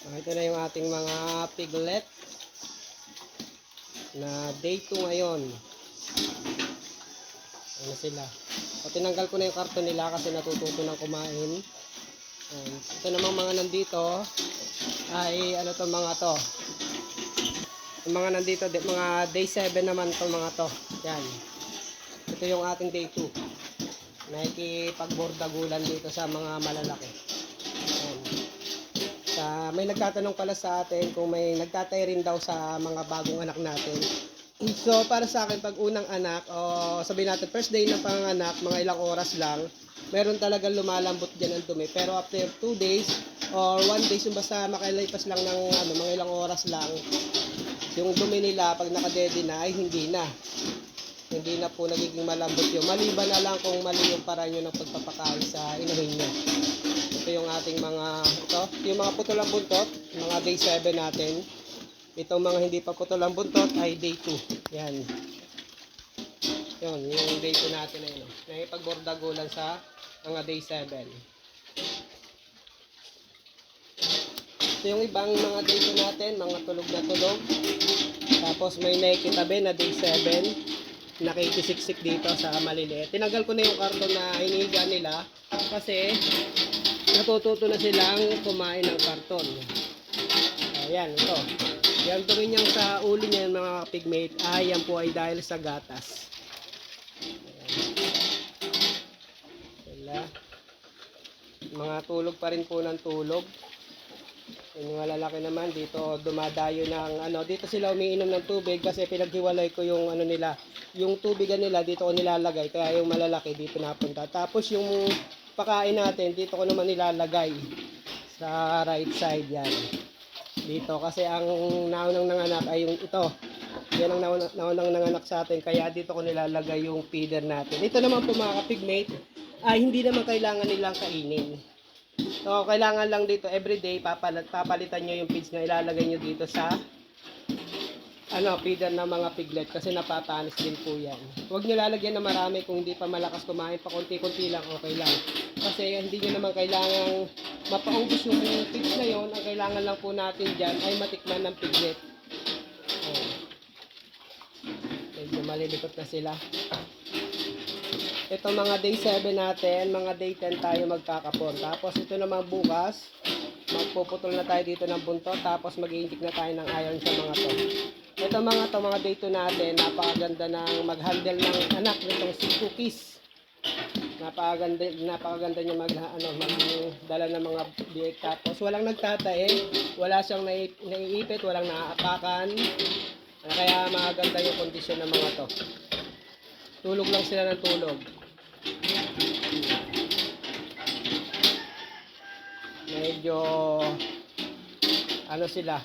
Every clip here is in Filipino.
Ah, ito na yung ating mga piglet na day 2 ngayon. Ano sila? O, tinanggal ko na yung karton nila kasi natututo ng kumain. Ayan. Ito namang mga nandito ay ano to mga to. Yung mga nandito, di- mga day 7 naman to mga to. Yan. Ito yung ating day 2. Nakikipagbordagulan dito sa mga malalaki. May nagtatanong pala sa atin kung may nagtatay rin daw sa mga bagong anak natin. So, para sa akin, pag unang anak, o sabihin natin, first day ng panganak, mga ilang oras lang, meron talagang lumalambot dyan ang dumi. Pero after 2 days, or 1 days, yung basta makalipas lang ng ano, mga ilang oras lang, yung dumi nila, pag nakadede na, ay hindi na. Hindi na po nagiging malambot yung Maliban na lang kung mali yung paraan nyo ng pagpapakain sa inahin nyo. Ito yung ating mga, ito, yung mga putol ang buntot, mga day 7 natin. Itong mga hindi pa putol ang buntot ay day 2. Yan. Yun, yung day 2 natin na yun. Nakipagbordagulan sa mga day 7. Ito yung ibang mga day 2 natin, mga tulog na tulog. Tapos may nakikitabi na day 7 nakikisiksik dito sa maliliit. Tinanggal ko na yung karton na inihiga nila kasi natututo na silang kumain ng karton. Ayan, ito. Yan dumi niyang sa ulo niya mga pigmate ay yan po ay dahil sa gatas. Ayan. Mga tulog pa rin po ng tulog. Yung malalaki naman dito dumadayo ng ano dito sila umiinom ng tubig kasi pinaghiwalay ko yung ano nila yung tubigan nila dito ko nilalagay kaya yung malalaki dito napunta. Tapos yung pakain natin dito ko naman nilalagay sa right side yan. Dito kasi ang naunang nanganak ay yung ito. Yan ang naunang, nanganak sa atin kaya dito ko nilalagay yung feeder natin. Ito naman po mga kapigmate ay hindi naman kailangan nilang kainin So, kailangan lang dito everyday papalit, papalitan nyo yung feeds na ilalagay nyo dito sa ano, feeder ng mga piglet kasi napatanis din po yan. Huwag nyo lalagyan na marami kung hindi pa malakas kumain, pa konti-konti lang, okay lang. Kasi hindi nyo naman kailangan mapaubos yung feeds na yon ang kailangan lang po natin dyan ay matikman ng piglet. Medyo malilikot na sila. Ito mga day 7 natin, mga day 10 tayo magkakapon. Tapos ito naman bukas, magpuputol na tayo dito ng buntot. Tapos mag inject na tayo ng iron sa mga to. Ito mga to, mga day 2 natin, napakaganda ng mag-handle ng anak nitong si Cookies. Napakaganda, napakaganda niya mag, ano, magdala ng mga biik. Tapos walang nagtatae, wala siyang nai, naiipit, walang naaapakan. Kaya maganda yung kondisyon ng mga to. Tulog lang sila ng tulog. Medyo ano sila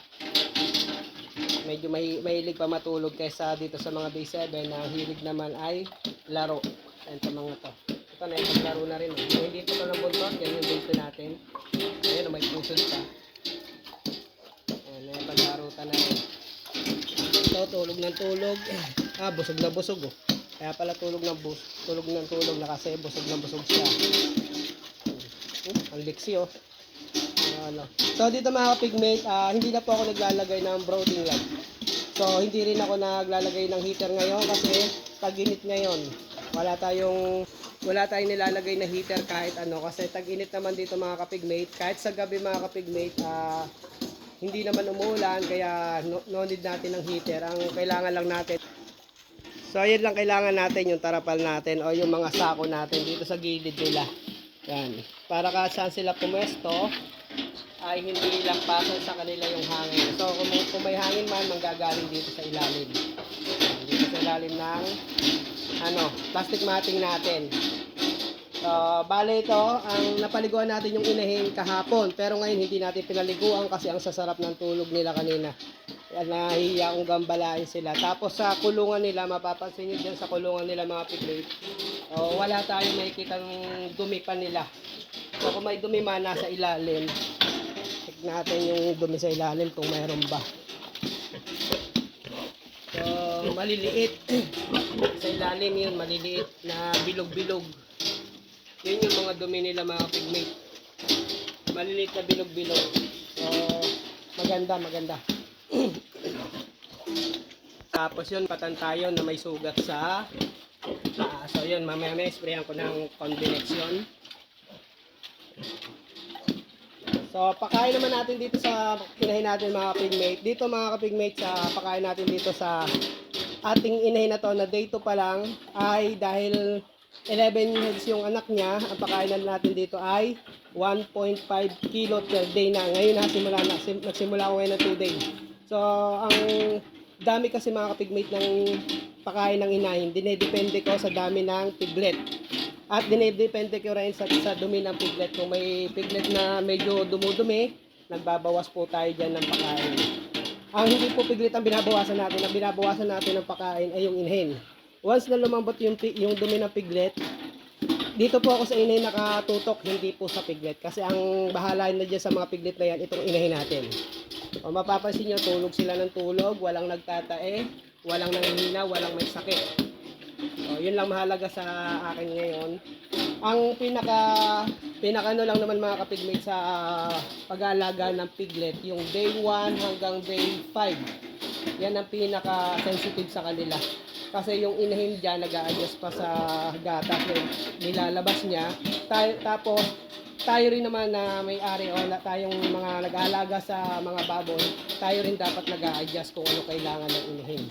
medyo may mahilig pa matulog kaysa dito sa mga day 7 na hilig naman ay laro. Ito mga to. Ito na yung laro na rin. Eh. Hindi ito ng buntot. Yan yung dito natin. Ayan, may pusod pa. Ayan, may paglaro ta na rin. Ito, tulog ng tulog. Ah, busog na busog oh. Kaya pala tulog ng bus, tulog ng tulog na kasi busog na busog siya. Hmm, ang liksi oh. Ano. So dito mga pigmate, ah, hindi na po ako naglalagay ng brooding light. So hindi rin ako naglalagay ng heater ngayon kasi tag-init ngayon. Wala tayong wala tayong nilalagay na heater kahit ano kasi tag-init naman dito mga kapigmate. Kahit sa gabi mga kapigmate, ah, hindi naman umuulan kaya no, no need natin ng heater. Ang kailangan lang natin So, ayun lang kailangan natin yung tarapal natin o yung mga sako natin dito sa gilid nila. Yan. Para ka saan sila pumwesto, ay hindi lang pasok sa kanila yung hangin. So, kung kung may hangin man, manggagaling dito sa ilalim. Yan, Dito sa ilalim ng ano, plastic matting natin. So, bale ito, ang napaliguan natin yung inahin kahapon. Pero ngayon, hindi natin pinaliguan kasi ang sasarap ng tulog nila kanina. Nahihiya kong gambalain sila. Tapos sa kulungan nila, mapapansin nyo dyan sa kulungan nila mga piglet, oh, wala tayong makikita ng dumi pa nila. So kung may dumi man nasa ilalim, check natin yung dumi sa ilalim kung mayroon ba. So maliliit. sa ilalim yun, maliliit na bilog-bilog. Yun yung mga dumi nila mga pigmate. Maliliit na bilog-bilog. So Maganda, maganda. Tapos yun, patantayon na may sugat sa paa. So yun, mamaya may sprayan ko ng combination. So, pakain naman natin dito sa inahin natin mga kapigmate. Dito mga kapigmate, sa pakain natin dito sa ating inahin na to na day 2 pa lang ay dahil 11 heads yung anak niya, ang pakain natin dito ay 1.5 kilo per day na. Ngayon na, sim- nagsimula ako ngayon ng 2 day. So, ang dami kasi mga kapigmate ng pakain ng inahin, dinedepende ko sa dami ng piglet. At dinedepende ko rin sa, sa dumi ng piglet. Kung may piglet na medyo dumudumi, nagbabawas po tayo dyan ng pakain. Ang hindi po piglet ang binabawasan natin. Ang binabawasan natin ng pakain ay yung inhale. Once na lumambot yung, yung dumi ng piglet, dito po ako sa inay nakatutok, hindi po sa piglet. Kasi ang bahala na dyan sa mga piglet na yan, itong inahin natin. O mapapansin nyo, tulog sila ng tulog, walang nagtatae, walang nanghihina, walang may sakit. O, yun lang mahalaga sa akin ngayon. Ang pinaka pinaka ano lang naman mga kapigmate sa pag-aalaga ng piglet, yung day 1 hanggang day 5. Yan ang pinaka sensitive sa kanila. Kasi yung inahin dyan, nag-a-adjust pa sa gatas nilalabas niya. Tayo, tapos, tayo rin naman na may-ari o na, tayong mga nag-aalaga sa mga baboy, tayo rin dapat nag-a-adjust kung ano kailangan ng inahin.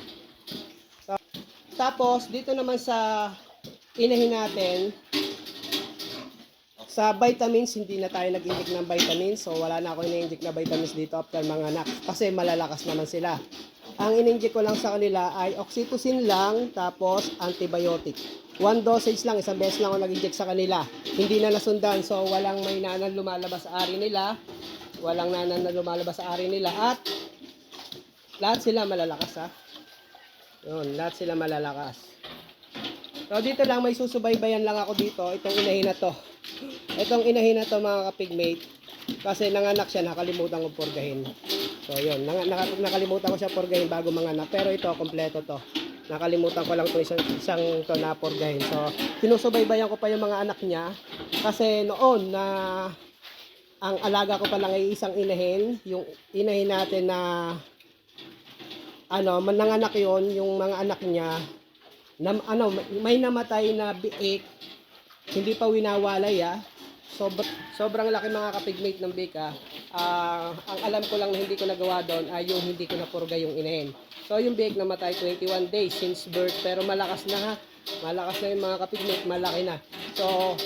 Tapos, dito naman sa inahin natin, sa vitamins, hindi na tayo nag-inject ng vitamins. So, wala na ako ini-inject na vitamins dito after mga anak. Kasi malalakas naman sila. Ang in-inject ko lang sa kanila ay oxytocin lang, tapos antibiotic. One dosage lang, isang beses lang ako nag-inject sa kanila. Hindi na nasundan, so walang may nanan lumalabas sa ari nila. Walang nanan na lumalabas sa ari nila. At lahat sila malalakas ha. Yun, lahat sila malalakas. So dito lang may susubaybayan lang ako dito, itong inahin na to. Itong inahin na to mga kapigmate, kasi nanganak siya, nakalimutan ko purgahin. So yun, nang, naka, nakalimutan ko siya purgahin bago manganak. Pero ito, kompleto to. Nakalimutan ko lang itong isang, isang to na purgahin. So, sinusubaybayan ko pa yung mga anak niya. Kasi noon na ang alaga ko pa lang ay isang inahin. Yung inahin natin na ano, man- nanganak yon yung mga anak niya, na, ano, may namatay na biik, hindi pa winawalay ah. Sobr sobrang laki mga kapigmate ng biik ah. Ah, ang alam ko lang na hindi ko nagawa doon ay yung hindi ko napurga yung inahin. So yung biik namatay 21 days since birth pero malakas na ha. Malakas na yung mga kapigmate, malaki na. So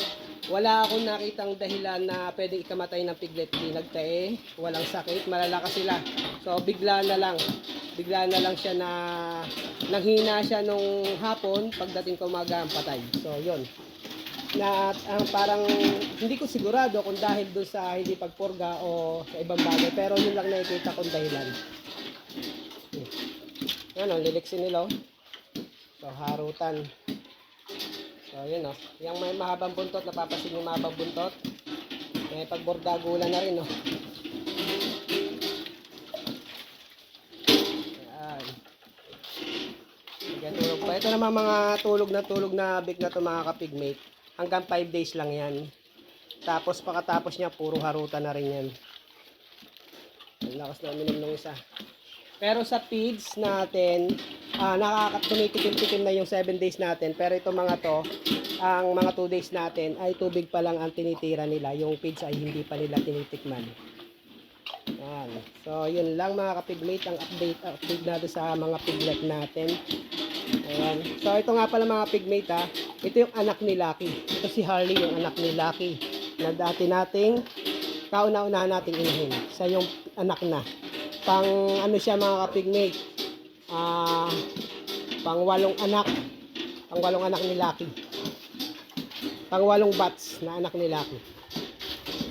wala akong nakitang dahilan na pwede ikamatay ng piglet. Di nagtae, walang sakit, malalakas sila. So bigla na lang, bigla na lang siya na nanghina siya nung hapon, pagdating ko umaga. So yun. Na ang parang hindi ko sigurado kung dahil doon sa hindi pagpurga o sa ibang bagay, pero yun lang nakikita kong dahilan. Ano, liliksin nila oh. So harutan. So, yun o. Yung may mahabang buntot, napapasin yung mahabang buntot. May pagbordagulan na rin o. Ayan. Sige, tulog pa. Ito naman mga tulog na tulog na big na to mga kapigmate. Hanggang 5 days lang yan. Tapos pagkatapos niya, puro harutan na rin yan. Ang lakas na minom ng isa. Pero sa feeds natin, ah nakakatumikitim-tikim na yung 7 days natin. Pero ito mga to, ang mga 2 days natin ay tubig pa lang ang tinitira nila. Yung feeds ay hindi pa nila tinitikman. Yan. So, yun lang mga kapigmate ang update, update natin sa mga piglet natin. Ayan. So, ito nga pala mga pigmate ha. Ito yung anak ni Lucky. Ito si Harley, yung anak ni Lucky. Na dati nating kauna-unahan nating inahin. Sa yung anak na. Pang ano siya mga kapigmate. Ah, pang walong anak. Pang walong anak ni Lucky. Pang walong bats na anak ni Lucky.